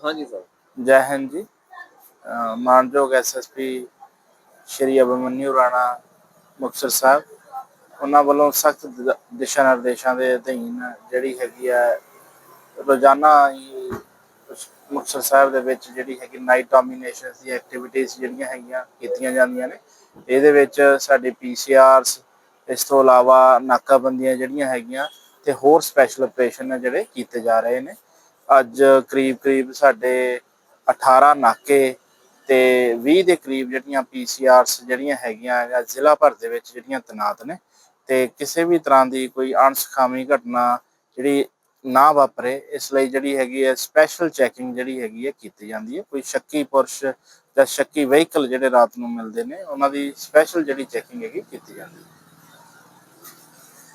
ਹਾਂਜੀ ਸਰ। ਜੈ ਹਿੰਦ ਜੀ। ਅਹ ਮਾਨਯੋਗ ਐਸਐਸਪੀ ਸ਼੍ਰੀ ਅਭਿਮਨਿਊ ਰਾਣਾ ਮੁਕਤਸਰ ਸਾਹਿਬ, ਉਹਨਾਂ ਵੱਲੋਂ ਸਖਤ ਦਿਸ਼ਾ ਨਿਰਦੇਸ਼ਾਂ ਦੇ ਅਧੀਨ ਜਿਹੜੀ ਹੈਗੀ ਆ ਰੋਜ਼ਾਨਾ ਹੀ ਮੁਕਤਸਰ ਸਾਹਿਬ ਦੇ ਵਿੱਚ ਜਿਹੜੀ ਹੈਗੀ ਨਾਈਟ ਡੋਮੀਨੇਸ਼ਨ ਦੀ ਐਕਟੀਵਿਟੀਜ਼ ਜਿਹੜੀਆਂ ਹੈਗੀਆਂ ਕੀਤੀਆਂ ਜਾਂਦੀਆਂ ਨੇ, ਇਹਦੇ ਵਿੱਚ ਸਾਡੀ ਪੀਸੀਆਰਸ ਇਸ ਤੋਂ ਇਲਾਵਾ ਨਾਕਾਬੰਦੀਆਂ ਜਿਹੜੀਆਂ ਹੈਗੀਆਂ ਤੇ ਹੋਰ ਸਪੈਸ਼ਲ ਆਪਰੇਸ਼ਨ ਨੇ ਜਿਹੜੇ ਕੀਤੇ ਜਾ ਰਹੇ ਨੇ। ਅੱਜ ਕਰੀਬ ਕਰੀਬ ਸਾਡੇ 18 ਨਾਕੇ ਤੇ 20 ਦੇ ਕਰੀਬ ਜਿਹੜੀਆਂ ਪੀਸੀਆਰਸ ਜਿਹੜੀਆਂ ਹੈਗੀਆਂ ਜਾਂ ਜ਼ਿਲ੍ਹਾ ਭਰ ਦੇ ਵਿੱਚ ਜਿਹੜੀਆਂ ਤੈਨਾਤ ਨੇ ਤੇ ਕਿਸੇ ਵੀ ਤਰ੍ਹਾਂ ਦੀ ਕੋਈ ਅਣਸਖਾਮੀ ਘਟਨਾ ਜਿਹੜੀ ਨਾ ਵਾਪਰੇ, ਇਸ ਲਈ ਜਿਹੜੀ ਹੈਗੀ ਹੈ ਸਪੈਸ਼ਲ ਚੈਕਿੰਗ ਜਿਹੜੀ ਹੈਗੀ ਹੈ ਕੀਤੀ ਜਾਂਦੀ ਹੈ। ਕੋਈ ਸ਼ੱਕੀ ਪੁਰਸ਼ ਜਾਂ ਸ਼ੱਕੀ ਵਹੀਕਲ ਜਿਹੜੇ ਰਾਤ ਨੂੰ ਮਿਲਦੇ ਨੇ, ਉਹਨਾਂ ਦੀ ਸਪੈਸ਼ਲ ਜਿਹੜੀ ਚੈਕਿੰਗ ਹੈਗੀ ਕੀਤੀ ਜਾਂਦੀ ਹੈ।